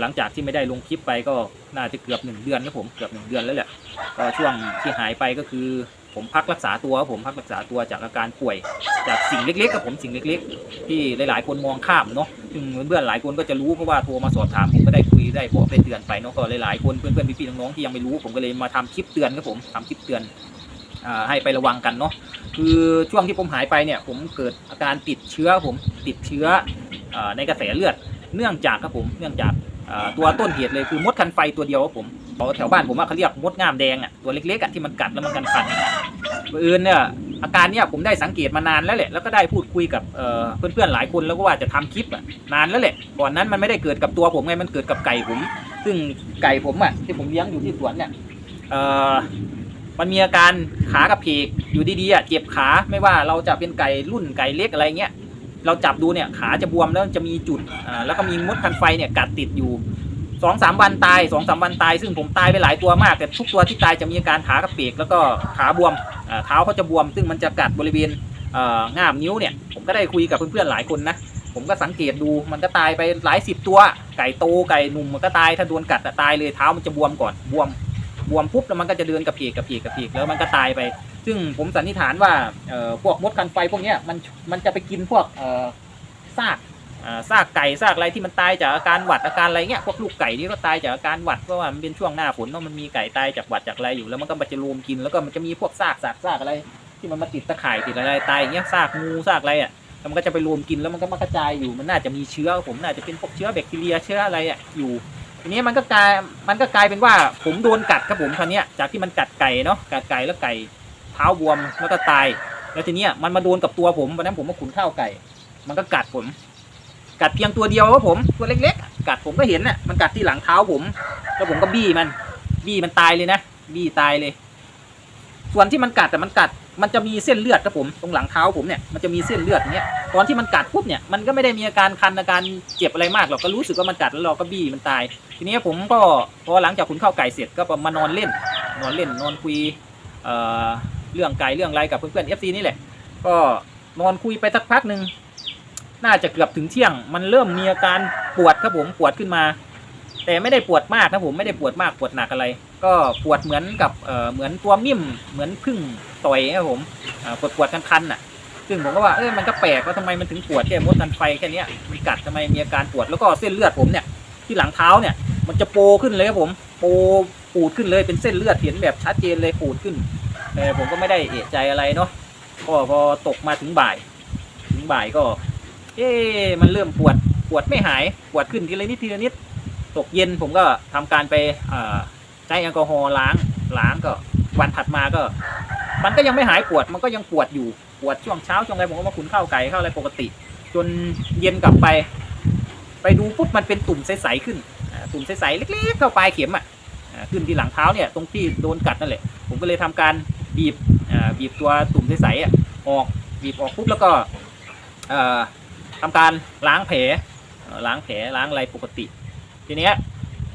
หลังจากที่ไม่ได้ลงคลิปไปก็น่าจะเกือบหนึ่งเดือนครับผมเกือบหนึ่งเดือนแล้วแหละก็ช่วงที่หายไปก็คือ ผมพักรักษาตัวผมพักรักษาตัวจากอาการป่วย จากสิ่งเล็กๆกับผมสิ่งเล็ก ๆ ที่หลายๆคนมองข้ามเนาะซึ่งเพื่อนๆหลายคนก็จะรู้เพราะว่าโทรมาสอบถามผมก็ได้คุยได้บอกได้เตือนไปเนาะก็หลายๆคนเพื่อนๆพี่ๆน้องๆที่ยังไม่รู้ผมก็เลยมาทำคลิปเตือนครับผมทำคลิปเตือนให้ไประวังกันเนาะคือช่วงที่ผมหายไปเนี่ย ผมเกิดอาการติดเชื้อผมติดเชื้อในกระแสเลือด เนื่องจากครับผมเนื่องจาก ตัวต้นเหตุเลยคือมดคันไฟตัวเดียวครับผมแถวบ้านผมว่าเขาเรียกมดง่ามแดงอะตัวเล็กๆอะที่มันกัดแล้วมันกันฟันบังเอิญเนี่ยอาการเนี่ยผมได้สังเกตมานานแล้วแหละแล้วก็ได้พูดคุยกับเเพื่อนๆหลายคนแล้วก็ว่าจะทำคลิปอะนานแล้วแหละก่อนนั้นมันไม่ได้เกิดกับตัวผมไงมันเกิดกับไก่ผม ซึ่งไก่ผมอะที่ผมเลี้ยงอยู่ที่สวนเนี่ยมันมีอาการขากระเพกอยู่ดีๆอะเจ็บขาไม่ว่าเราจะเป็นไก่รุ่นไก่เล็กอะไรเงี้ย เราจับดูเนี่ยขาจะบวมแล้วจะมีจุดอ่าแล้วก็มีมดคันไฟเนี่ยกัดติดอยู่สองสามวันตายสองสามวันตาย ซึ่งผมตายไปหลายตัวมาก แต่ทุกตัวที่ตายจะมีอาการขากระเพกแล้วก็ขาบวมอ่าเท้าเขาจะบวม ซึ่งมันจะกัดบริเวณเอ่อง่ามนิ้วเนี่ยผมก็ได้คุยกับเพื่อนๆหลายคนนะผมก็สังเกตดูมันก็ตายไปหลายสิบตัว ไก่โตไก่หนุ่มมันก็ตายถ้าโดนกัดอะตายเลยเท้ามันจะบวมก่อนบวมบวมปุ๊บแล้วมันก็จะเดินกระเพกกระเพกกระเพกแล้วมันก็ตายไปซึ่งผมสันนิษฐานว่าพวกมดคันไฟพวกนี้มันมันจะไปกินพวกซากซากไก่ซากอะไรที่มันตายจากอาการหวัดอาการอะไรเงี้ยพวกลูกไก่ที่ก็ตายจากอาการหวัดเพราะว่ามันเป็นช่วงหน้าฝนเนาะมันมีไก่ตายจากหวัดจากอะไรอยู่แล้วมันก็มาจะรวมกินแล้วก็มันจะมีพวกซากซากซากอะไร ที่มันมาติดตะข่ายติดอะไรตายอย่างเงี้ยซากงูซากอะไรอะแล้วมันก็จะไปรวมกินแล้วมันก็มากระจายอยู่มันน่าจะมีเชื้อผมน่าจะเป็นพวกเชื้อแบคทีเรียเชื้ออะไรอะอยู่ทีนี้มันก็กลายมันก็กลายเป็นว่าผมโดนกัดครับผมคราวเนี้ยจากที่มันกัดไก่เนาะกัดไก่แล้วไก่ ท้าบวมแล้วก็ตาย แล้วทีเนี้ยมันมาโดนกับตัวผมวันนั้นผมมาขุนข้าวไก่ มันก็กัดผม กัดเพียงตัวเดียวครับผมตัวเล็กๆ กัดผมก็เห็นน่ะมันกัดที่หลังเท้าผม แล้วผมก็บี้มัน บี้มันตายเลยนะบี้ตายเลย ส่วนที่มันกัดแต่มันกัด มันจะมีเส้นเลือดครับผมตรงหลังเท้าผมเนี่ยมันจะมีเส้นเลือดอย่างเงี้ยตอนที่มันกัดปุ๊บเนี่ยมันก็ไม่ได้มีอาการคันอาการเจ็บอะไรมากหรอกก็รู้สึกว่ามันกัดแล้วเราก็บี้มันตาย ทีนี้ผมก็พอหลังจากขุนข้าวไก่เสร็จก็มานอนเล่น นอนเล่นนอนคุยเอ่อ เรื่องไก่เรื่องไรกับเพื่อนๆ FC นี่แหละ ก็นอนคุยไปสักพักหนึ่งน่าจะเกือบถึงเที่ยง มันเริ่มมีอาการปวดครับผมปวดขึ้นมา แต่ไม่ได้ปวดมากนะผมไม่ได้ปวดมากปวดหนักอะไร ก็ปวดเหมือนกับเอ่อเหมือนตัวมิ่มเหมือนพึ่งต่อยครับผมปวดปวดคันคันๆอะ ซึ่งผมก็ว่าเอ้ยมันก็แปลกว่าทำไมมันถึงปวดแค่มดกันไฟแค่นี้มันกัดทำไมมีอาการปวดแล้วก็เส้นเลือดผมเนี่ยที่หลังเท้าเนี่ย มันจะโปขึ้นเลยครับผมโปปูดขึ้นเลยเป็นเส้นเลือดเห็นแบบชัดเจนเลยปูดขึ้น แต่ผมก็ไม่ได้เอะใจอะไรเนาะก็พอตกมาถึงบ่าย ถึงบ่ายก็ เอ๊มันเริ่มปวดปวดไม่หายปวดขึ้นทีละนิดทีละนิด ตกเย็นผมก็ทำการไปใช้แอลกอฮอล์ล้างล้างก็วันถัดมาก็ มันก็ยังไม่หายปวดมันก็ยังปวดอยู่ปวดช่วงเช้าช่วงอะไรผมก็มาขุนข้าวไก่ข้าวอะไรปกติ จนเย็นกลับไป ไปดูปุ๊บมันเป็นตุ่มใสๆขึ้นตุ่มใสๆเล็กๆเข้าปลายเข็มอะขึ้นที่หลังเท้าเนี่ยตรงที่โดนกัดนั่นแหละผมก็เลยทำการ บีบอ่าบีบตัวตุ่มใสๆอะออกบีบออกปุ๊บแล้วก็เอ่อทำการล้างแผลล้างแผลล้างอะไรปกติ ทีเนี้ย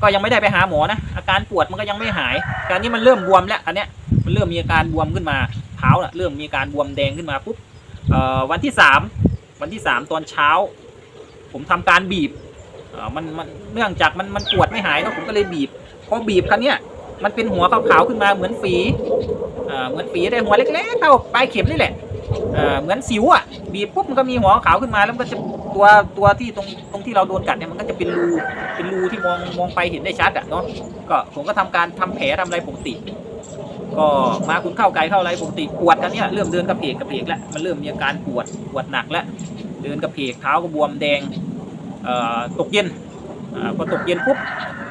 ก็ยังไม่ได้ไปหาหมอนะอาการปวดมันก็ยังไม่หายการนี้มันเริ่มบวมแล้วอันเนี้ยมันเริ่มมีอาการบวมขึ้นมาเท้าเริ่มมีอาการบวมแดงขึ้นมาปุ๊บอ่อวันที่สามวันที่สามตอนเช้า ผมทำการบีบอ่อมันมันเนื่องจากมันมันปวดไม่หายเนอะผมก็เลยบีบพอบีบครั้งเนี้ยมันเป็นหัวขาวๆขึ้นมาเหมือนฝี เหมือนฝีได้หัวเล็กๆเท่าปลายเข็มนี่แหละเหมือนสิวอะบีบปุ๊บมันก็มีหัวขาวขึ้นมาแล้วมันก็จะตัวตัวที่ตรงตรงที่เราโดนกัดเนี่ยมันก็จะเป็นรูเป็นรูที่มองมองไปเห็นได้ชัดอะเนาะก็ผมก็ทำการทำแผลทำอะไรปกติ ก็มาคุณเข้าไกลเข้าอะไรปกติปวดกันเนี่ยเริ่มเดินกระเพกกระเพกแล้วมันเริ่มมีอาการปวดปวดหนักแล้วเดินกระเพกเท้าก็บวมแดงตกเย็นพอตกเย็นปุ๊บ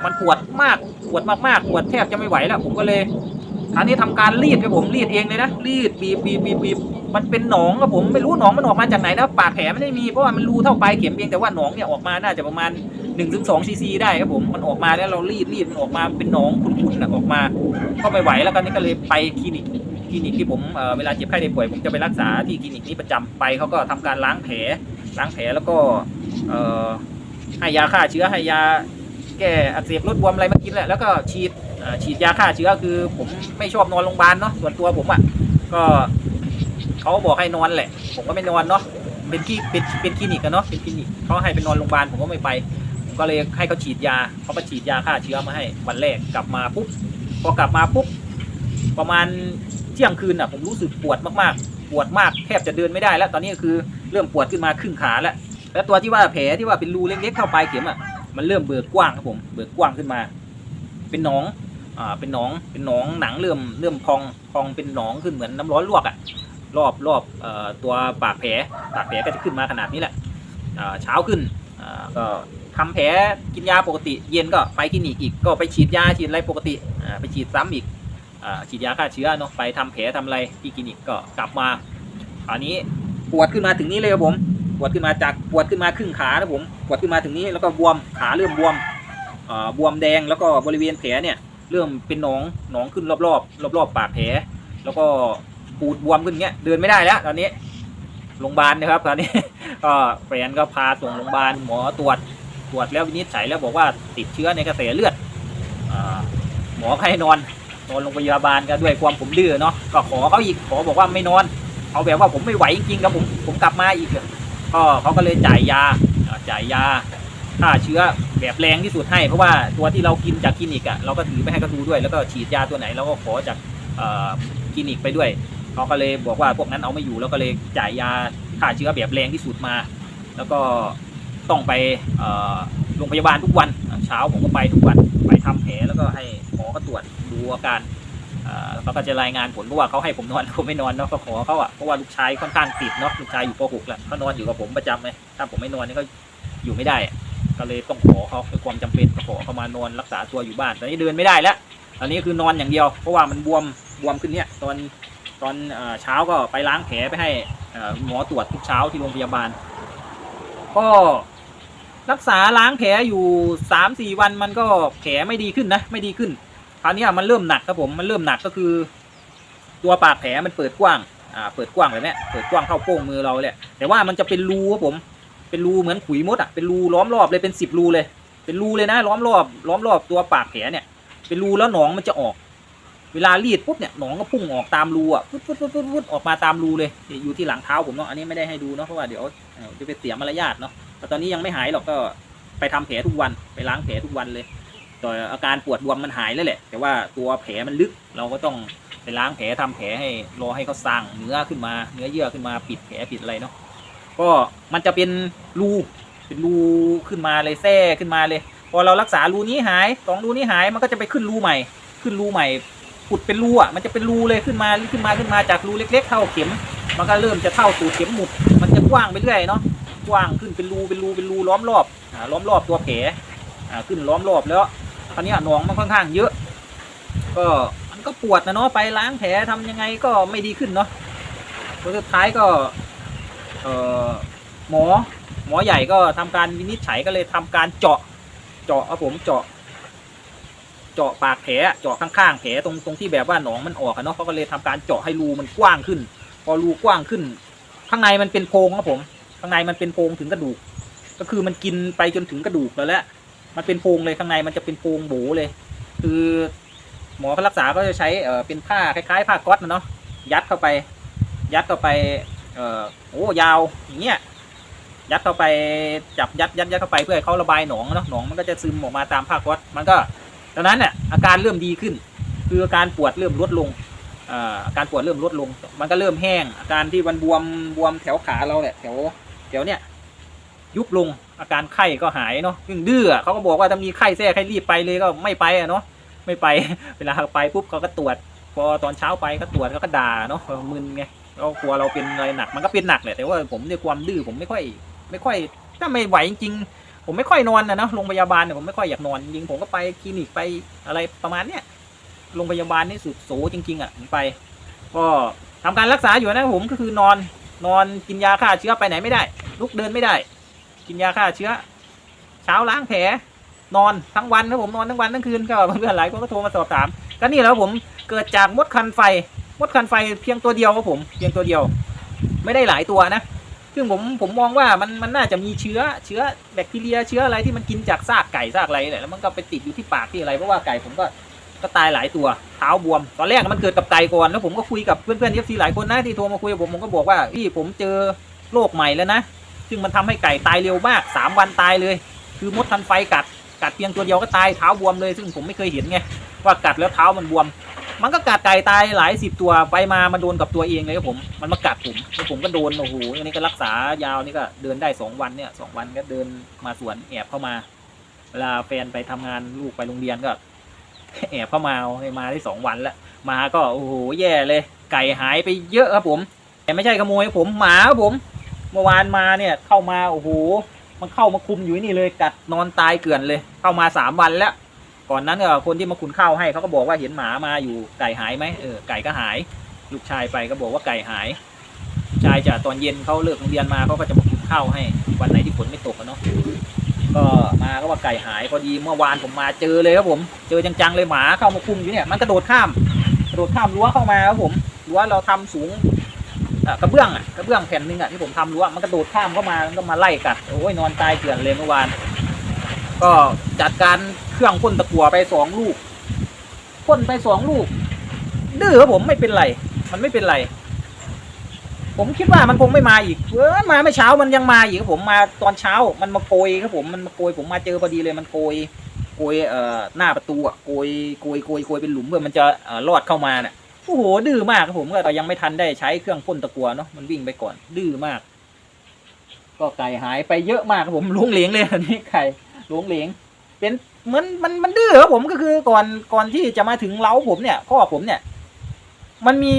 มันปวดมากปวดมากๆปวดแทบจะไม่ไหวแล้วผมก็เลย คราวนี้ทำการรีดครับผมรีดเองเลยนะรีดบีบบีบบีบบีบมันเป็นหนองครับผมไม่รู้หนองมันออกมาจากไหนนะปากแผลไม่ได้มีเพราะว่ามันรูเท่าปลายเข็มเพียงแต่ว่าหนองเนี่ยออกมาน่าจะประมาณ1นถึงสซีซีได้ครับผมมันออกมาแล้วเรารีดรีดมันออกมาเป็นหนองขุ่นๆนะออกมาก็ไม่ไหวแล้วกันนี่ก็เลยไปคลินิกคลินิกที่ผมเเวลาเจ็บไข้ได้ป่วยผมจะไปรักษาที่คลินิกนี้ประจำไปเขาก็ทำการล้างแผลล้างแผลแล้วก็ให้ยาฆ่าเชื้อให้ยาแก้อักเสบลดบวมอะไรมากินแหละแล้วก็ฉีด ฉีดยาฆ่าเชื้อคือผมไม่ชอบนอนโรงพยาบาลเนาะส่วนตัวผมอะก็เขาบอกให้นอนแหละ ผมก็ไม่นอนเนาะเป็นที่เป็นเป็นคลินิกอะเนาะเป็นคลินิกเขาให้ไปนอนโรงพยาบาลผมก็ไม่ไปผมก็เลยให้เขาฉีดยาเขาก็ฉีดยาฆ่าเชื้อมาให้วันแรกกลับมาปุ๊บพอกลับมาปุ๊บประมาณเที่ยงคืนอะผมรู้สึกปวดมากๆ ปวดมากแทบจะเดินไม่ได้แล้ว ตอนนี้ก็คือเริ่มปวดขึ้นมาครึ่งขาแล้วแล้วตัวที่ว่าแผลที่ว่าเป็นรูเล็กๆเข้าปลายเข็มอะมันเริ่มเบิกกว้างครับผมเบิกกว้างขึ้นมา เป็นหนอง อ่าเป็นหนองเป็นหนองหนังเริ่มเริ่มพองพองเป็นหนองขึ้นเหมือนน้ำร้อนลวกอะรอบรอบเอ่อตัวปากแผลปากแผลก็จะขึ้นมาขนาดนี้แหละอ่าเช้าขึ้นอ่าก็ทำแผลกินยาปกติ เย็นก็ไปคลินิกอีกก็ไปฉีดยาฉีดอะไรปกติอ่าไปฉีดซ้ำอีกอ่าฉีดยาฆ่าเชื้อเนาะไปทำแผลทำอะไรที่คลินิกก็กลับมาคราวนี้ปวดขึ้นมาถึงนี้เลยครับผมปวดขึ้นมาจากปวดขึ้นมาครึ่งขานะผมปวดขึ้นมาถึงนี้แล้วก็บวมขาเริ่มบวมอ่อบวมแดงแล้วก็บริเวณแผลเนี่ย เริ่มเป็นหนองหนองขึ้นรอบๆรอบๆปากแผล แล้วก็ปูดบวมขึ้นเงี้ยเดินไม่ได้แล้วตอนนี้โรงพยาบาลนะครับตอนนี้ ก็แฟนก็พาส่งโรงพยาบาลหมอตรวจตรวจแล้ววินิจฉัยแล้วบอกว่าติดเชื้อในกระแสเลือดอหมอให้นอนนอนโรงพยาบาลก็ด้วยความผมดื้อเนาะก็ขอเขาอีกขอบอกว่าไม่นอน เอาแบบว่าผมไม่ไหวจริงๆครับผมผมกลับมาอีกก็เขาก็เลยจ่ายยาจ่ายยา ฆ่าเชื้อแบบแรงที่สุดให้ เพราะว่าตัวที่เรากินจากคลินิกอะเราก็ถือไปให้เขาดูด้วย แล้วก็ฉีดยาตัวไหนเราก็ขอจากคลินิกไปด้วยเขาก็เลยบอกว่าพวกนั้นเอาไม่อยู่แล้วก็เลยจ่ายยาฆ่าเชื้อแบบแรงที่สุดมา แล้วก็ต้องไปโรงพยาบาลทุกวันเช้าผมก็ไปทุกวันไปทำแผลแล้วก็ให้หมอก็ตรวจดูอาการเขาก็จะรายงานผลเพราะว่าเขาให้ผมนอนผมไม่นอนเนาะก็ขอเขาอะเพราะว่าลูกชายค่อนข้างติดเนาะลูกชายอยู่ป .6 แหละเขานอนอยู่กับผมประจำเลยถ้าผมไม่นอนนี่ก็อยู่ไม่ได้ ก็เลยต้องขอเขาด้วยความจำเป็นขอเขามานอนรักษาตัวอยู่บ้านตอนนี้เดินไม่ได้แล้วตอนนี้คือนอนอย่างเดียว เพราะว่ามันบวมบวมขึ้นเนี่ยตอนตอนเช้าก็ไปล้างแผลไปให้หมอตรวจทุกเช้าที่โรงพยาบาล ก็รักษาล้างแผลอยู่สามสี่วันมันก็แผลไม่ดีขึ้นนะไม่ดีขึ้นคราวนี้มันเริ่มหนักครับผมมันเริ่มหนักก็คือ ตัวปากแผลมันเปิดกว้างอ่าเปิดกว้างแบบนี้เปิดกว้างเข้าโป้งมือเราเลยแต่ว่ามันจะเป็นรูครับผม เป็นรูเหมือนขุยมดอะเป็นรูล้อมรอบเลยเป็นสิบรูเลย เป็นรูเลยนะล้อมรอบล้อมรอบตัวปากแผลเนี่ยเป็นรูแล้วหนองมันจะออก เวลารีดปุ๊บเนี่ยหนองก็พุ่งออกตามรูอะปุ๊บปุ๊บปุ๊บปุ๊บออกมาตามรูเลยอยู่ที่หลังเท้าผมเนาะอันนี้ไม่ได้ให้ดูเนาะเพราะว่าเดี๋ยวจะไปเสียมารยาทเนาะแต่ตอนนี้ยังไม่หายหรอกก็ไปทำแผลทุกวันไปล้างแผลทุกวันเลยต่อาการปวดบวมมันหายแล้วแหละ แต่ว่าตัวแผลมันลึกเราก็ต้องไปล้างแผลทำแผลให้รอให้เขาสร้างเนื้อขึ้นมาเนื้อเยื่อขึ้นมาปิดแผลปิดอะไรเนาะ ก็มันจะเป็นรูเป็นรูขึ้นมาเลยแทร่ขึ้นมาเลย พอเรารักษารูนี้หายสองรูนี้หายมันก็จะไปขึ้นรูใหม่ ขึ้นรูใหม่ขุดเป็นรูอะมันจะเป็นรูเลยขึ้นมาขึ้นมาขึ้นมาจากรูเล็ก ๆ เท่าเข็ม มันก็เริ่มจะเท่าตูดเข็มหมุด มันจะกว้างไปเรื่อยเนาะกว้างขึ้นเป็นรูเป็นรูเป็นรูล้อมรอบอ่าล้อมรอบตัวแผลอ่าขึ้นล้อมรอบแล้วคราวเนี้หนองมันค่อนข้างเยอะ ก็มันก็ปวดนะเนาะไปล้างแผลทำยังไงก็ไม่ดีขึ้นเนาะสุดท้ายก็ เอ่อหมอหมอใหญ่ก็ทำการวินิจฉัยก็เลยทำการเจาะ เจาะครับผมเจาะ เจาะปากแผลเจาะข้างๆแผลตรงตรงที่แบบว่าหนองมันออกอะเนาะเขาก็เลยทำการเจาะให้รูมันกว้างขึ้น พอรูกว้างขึ้น ข้างในมันเป็นโพรงครับผม ข้างในมันเป็นโพรงถึงกระดูก ก็คือมันกินไปจนถึงกระดูกแล้วแหละมันเป็นโพรงเลยข้างในมันจะเป็นโพรงโบเลย คือ หมอเขารักษาก็จะใช้เอ่อเป็นผ้าคล้ายๆผ้าก๊อตนะเนาะยัดเข้าไป ยัดเข้าไป เออโอ้ยาวอย่างเงี้ยยัดเข้าไปจับยัดยัดยัดเข้าไปเพื่อให้เขาระบายหนองเนาะหนองมันก็จะซึมออกมาตามผ้าก๊อตมันก็ตอนนั้นเนี่ยอาการเริ่มดีขึ้น คืออาการปวดเริ่มลดลงอาอาการปวดเริ่มลดลง มันก็เริ่มแห้ง อาการที่มันบวมบวมแถวขาเราเนี่ยแถวแถวเนี่ยยุบลงอาการไข้ก็หายเนาะซึ่งดื้อเขาก็บอกว่าถ้ามีไข้แทรกให้รีบไปเลยก็ไม่ไปอะเนาะไม่ไปเวลาไปปุ๊บเขาก็ตรวจ พอตอนเช้าไปก็ตรวจเขาก็ด่าเนาะมึนไง เรากลัวเราเป็นอะไรหนักมันก็เป็นหนักแหละแต่ว่าผมด้วยความดื้อผมไม่ค่อย ไม่ค่อย ถ้าไม่ไหวจริงๆผมไม่ค่อยนอนนะเนาะโรงพยาบาลเนี่ยผมไม่ค่อยอยากนอนจริงผมก็ไปคลินิกไปอะไรประมาณเนี้ยโรงพยาบาลนี่สุดโสจริง ๆอะผมไป ก็ทำการรักษาอยู่นะผมก็คือนอนนอนกินยาฆ่าเชื้อไปไหนไม่ได้ ลุกเดินไม่ได้ กินยาฆ่าเชื้อ เช้าล้างแผลนอนทั้งวันครับผมนอนทั้งวันทั้งคืนก็เพื่อนๆหลายคนก็โทรมาสอบถามก็นี่แล้วผมเกิดจากมดคันไฟ มดคันไฟเพียงตัวเดียวครับผมเพียงตัวเดียว ไม่ได้หลายตัวนะ ซึ่งผมผมมองว่ามันมันน่าจะมีเชื้อเชื้อแบคทีเรียเชื้ออะไรที่มันกินจากซากไก่ซากอะไรแหละแล้วมันก็ไปติดอยู่ที่ปากที่อะไรเพราะว่าไก่ผมก็ก็ตายหลายตัวเท้าบวม ตอนแรกมันเกิดกับไก่ก่อนแล้วผมก็คุยกับเพื่อนเพื่อนเอฟซีหลายคนนะที่โทรมาคุยกับผมผมก็บอกว่าพี่ผมเจอโรคใหม่แล้วนะซึ่งมันทำให้ไก่ตายเร็วมากสามวันตายเลย คือมดทันไฟกัดกัดเพียงตัวเดียวก็ตายเท้าบวมเลย ซึ่งผมไม่เคยเห็นไงว่ากัดแล้วเท้ามันบวม มันก็กัดไก่ตายหลายสิบตัวไปมามาโดนกับตัวเองเลยครับผมมันมากัดผมแล้วผมก็โดนโอ้โหอันนี้ก็รักษายาวนี่ก็เดินได้สองวันเนี่ยสองวันก็เดินมาสวนแอบเข้ามา เวลาแฟนไปทำงานลูกไปโรงเรียนก็แอบเข้ามาเอามาได้สองวันแล้วมาก็โอ้โหแย่เลย ไก่หายไปเยอะครับผมแต่ไม่ใช่ขโมยผมหมาครับผม เมื่อวานมาเนี่ยเข้ามาโอ้โหมันเข้ามาคุมอยู่นี่เลยกัดนอนตายเกลื่อนเลย เข้ามาสามวันแล้ว ก่อนนั้นก็คนที่มาคุนข้าวให้เขาก็บอกว่าเห็นหมามาอยู่ไก่หายไหมเออไก่ก็หาย ลูกชายไปก็บอกว่าไก่หายชายจะตอนเย็นเขาเลิกโรงเรียนมาเขาก็จะมาคุนข้าวให้ วันไหนที่ฝนไม่ตกอะเนาะก็มาก็ว่าไก่หายพอดีเมื่อวานผมมาเจอเลยครับผม เจอจังๆเลยหมาเข้ามาคุมอยู่เนี่ยมันกระโดดข้ามกระโดดข้ามรั้วเข้ามาครับผมรั้วเราทำสูงกระเบื้องอะกระเบื้องแผ่นหนึ่งอะที่ผมทำรั้วมันกระโดดข้ามเข้ามามันก็มาไล่กัดโอ้ยนอนตายเกลื่อนเลยเมื่อวาน ก็จัดการเครื่องพ่นตะกั่วไปสองลูกพ่นไปสองลูกดื้อครับผมไม่เป็นไร มันไม่เป็นไร ผมคิดว่ามันคงไม่มาอีกเออมาไม่เช้ามันยังมาอีกครับผมมาตอนเช้ามันมาโกยครับผมมันมาโกยผมมาเจอพอดีเลยมันโกยโกยเอ่อหน้าประตูอะโกยโกยโกยโกยเป็นหลุมเพื่อมันจะเอ่อรอดเข้ามาเนี่ยโอ้โหดื้อมากครับผมก็ยังไม่ทันได้ใช้เครื่องพ่นตะกัวเนาะมันวิ่งไปก่อน ดื้อมาก ก็ไก่หายไปเยอะมากครับผมลุงเหลงเลยอันนี้ไก่ ลุงเหลงเป็นเหมือนมันมันดื้อครับผมก็คือก่อนก่อนที่จะมาถึงเล้าผมเนี่ยพ่อผมเนี่ย มันมี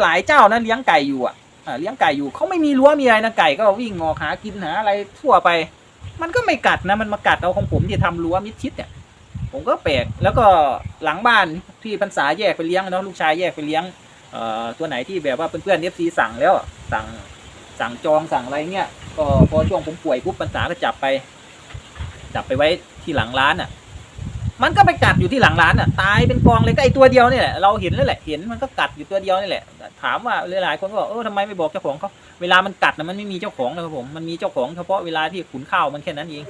หลายเจ้านะเลี้ยงไก่อยู่อะเลี้ยงไก่อยู่เขาไม่มีรั้วมีอะไรนะไก่ก็วิ่งออกหากินหาอะไรทั่วไป มันก็ไม่กัดนะมันมากัดเอาของผมที่ทำรั้วมิดชิดเนี่ย ผมก็แปลกแล้วก็หลังบ้านที่พรรษาแยกไปเลี้ยงเนาะลูกชายแยกไปเลี้ยงเอ่อตัวไหนที่แบบว่าเพื่อนๆเอฟซีสั่งแล้วสั่งสั่งจองสั่งอะไรเงี้ยก็พอช่วงผมป่วยปุ๊บพรรษาก็จับไป จับไปไว้ที่หลังร้านอะ มันก็ไปกัดอยู่ที่หลังร้านอะ ตายเป็นกองเลยก็ไอตัวเดียวนี่แหละเราเห็นแล้วแหละเห็นมันก็กัดอยู่ตัวเดียวนี่แหละ ถามว่าหลายๆคนก็บอกเออทำไมไม่บอกเจ้าของเขาเวลามันกัดนะมันไม่มีเจ้าของนะครับผมมันมีเจ้าของเฉพาะเวลาที่ขุนข้าวมันแค่นั้นเอง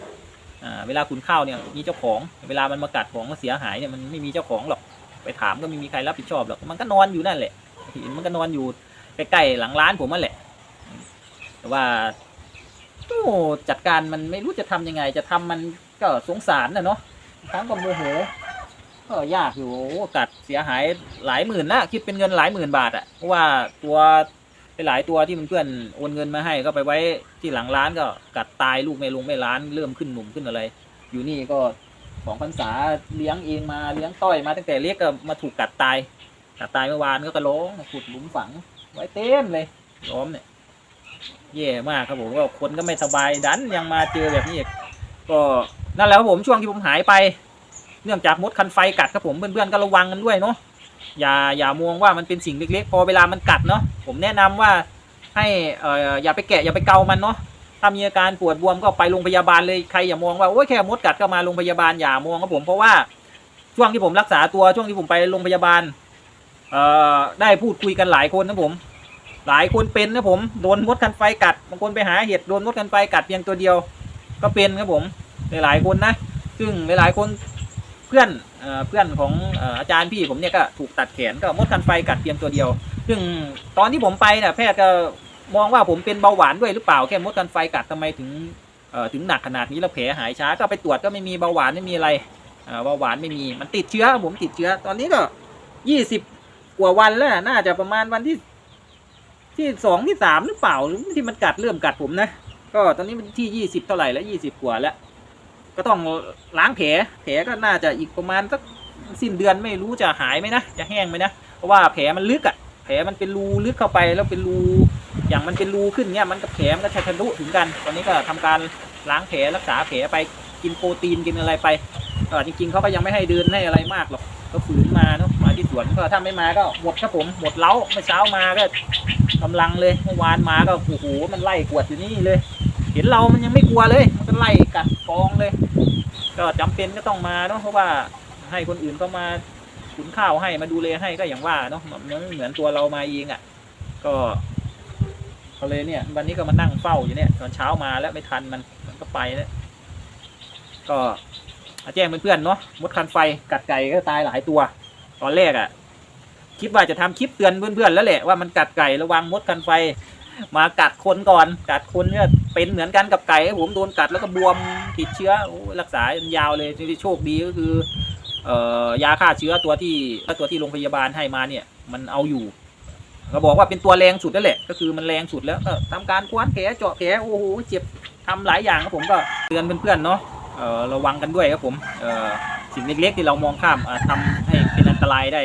อ่าเวลาขุนข้าวเนี่ยมีเจ้าของ เวลามันมากัดของมันเสียหายเนี่ยมันไม่มีเจ้าของหรอก ไปถามก็ไม่มีใครรับผิดชอบหรอกมันก็นอนอยู่นั่นแหละเห็นมันก็นอนอยู่ใกล้ๆหลังร้านผมนั่นแหละแต่ว่า โอ้จัดการมันไม่รู้จะทำยังไง จะทำมันก็สงสารนะเนาะทั้งก็โมโหก็ยากอยู่โอ้กัดเสียหายหลายหมื่นนะคิดเป็นเงินหลายหมื่นบาทอะเพราะว่าตัวไปหลายตัวที่เพื่อนๆโอนเงินมาให้ก็ไปไว้ที่หลังร้านก็กัดตายลูกไม่ลงไม่ร้านเริ่มขึ้นหนุ่มขึ้นอะไร อยู่นี่ก็สองพรรษาเลี้ยงเองมาเลี้ยงต้อยมาตั้งแต่เล็กก็มาถูกกัดตายกัดตายเมื่อวานก็กระโหลงขุดหลุมฝัง ไว้เต็มเลยล้อมเนี่ย แย่มากครับผมก็คนก็ไม่สบายดันยังมาเจอแบบนี้อีกก็นั่นแหละครับผมช่วงที่ผมหายไป เนื่องจากมดคันไฟกัดครับผมเพื่อนๆก็ระวังกันด้วยเนาะอย่าอย่ามองว่ามันเป็นสิ่งเล็กๆ พอเวลามันกัดเนาะผมแนะนำว่าให้เอ่ออย่าไปแกะอย่าไปเกามันเนาะถ้ามีอาการปวดบวมก็ไปโรงพยาบาลเลยใครอย่ามองว่าโอ้ยแค่มดกัดก็มาโรงพยาบาลอย่ามองครับผมเพราะว่าช่วงที่ผมรักษาตัวช่วงที่ผมไปโรงพยาบาลเอ่อได้พูดคุยกันหลายคนนะผม หลายคนเป็นนะผมโดนมดคันไฟกัดบางคนไปหาเห็ดโดนมดคันไฟกัดเพียงตัวเดียว ก็เป็นครับผมหลายๆคนนะ ซึ่งหลายๆคนเพื่อนเอเพื่อนของออาจารย์พี่ผมเนี่ยก็ถูกตัดแขนก็มดคันไฟกัดเพียงตัวเดียว ซึ่งตอนที่ผมไปเนี่ยแพทย์ก็มองว่าผมเป็นเบาหวานด้วยหรือเปล่าแค่มดคันไฟกัดทำไมถึงถึงหนักขนาดนี้แล้วแผลหายช้าก็ไปตรวจก็ไม่มีเบาหวานไม่มีอะไรเบาหวานไม่มีมันติดเชื้อผมติดเชื้อตอนนี้ก็ยี่สิบกว่าวันแล้วน่าจะประมาณวันที่ ที่สองที่สามหรือเปล่าที่มันกัดเริ่มกัดผมนะ ก็ตอนนี้มันที่ยี่สิบเท่าไหร่แล้วยี่สิบกว่าแล้ว ก็ต้องล้างแผลแผลก็น่าจะอีกประมาณสักสิ้นเดือนไม่รู้จะหายไหมนะจะแห้งไหมนะเพราะว่าแผลมันลึกอะแผลมันเป็นรูลึกเข้าไปแล้วเป็นรูอย่างมันเป็นรูขึ้นเนี้ยมันกับแผลมันก็จะทะลุถึงกัน ตอนนี้ก็ทำการล้างแผลรักษาแผลไปกินโปรตีนกินอะไรไปจริงๆเขาก็ยังไม่ให้เดินให้อะไรมากหรอก ก็ฝืนมาเนาะมาที่สวนก็ถ้าไม่มาก็หมดครับผมหมดเล้าเมื่อเช้ามาก็กำลังเลยเมื่อวานมาก็โอ้โหมันไล่กวดอยู่นี่เลย เห็นเรามันยังไม่กลัวเลย มันก็ไล่กัดกองเลย ก็จำเป็นก็ต้องมาเนาะเพราะว่าให้คนอื่นก็มาขุนข้าวให้มาดูแลให้ก็อย่างว่าเนาะมันไม่เหมือนตัวเรามาเองอะ่ะ ก็เขาเลยเนี่ย วันนี้ก็มานั่งเฝ้าอยู่เนี่ย ตอนเช้ามาแล้วไม่ทันมันมันก็ไปแล้วก็ แจ้งเพื่อนๆเนาะมดคันไฟกัดไก่ก็ตายหลายตัว ตอนแรกอะ่ะคิดว่าจะทำคลิปเตือนเพื่อนๆแล้วแหละว่ามันกัดไก่ระวังมดคันไฟ มากัดคนก่อน กัดคนเนี่ยเป็นเหมือนกันกับไก่ผมโดนกัดแล้วก็บวมติดเชื้อโอ้รักษายาวเลยที่โชคดีก็คือเอ่อยาฆ่าเชื้อตัวที่ตัวที่โรงพยาบาลให้มาเนี่ย มันเอาอยู่ก็บอกว่าเป็นตัวแรงสุดนั่นแหละ ก็คือมันแรงสุดแล้วก็ทำการคว้านแผลเจาะแผลโอ้โหเจ็บทำหลายอย่างครับผมก็เตือนเพื่อนๆเนาะ ระวังกันด้วยครับผมเอ่อสิ่งเล็กๆที่เรามองข้ามอาจทำให้เป็นอันตรายได้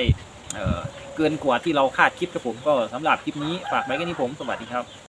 เอ่อเกินกว่าที่เราคาดคิดครับผมก็สำหรับคลิปนี้ฝากไว้แค่นี้ผมสวัสดีครับ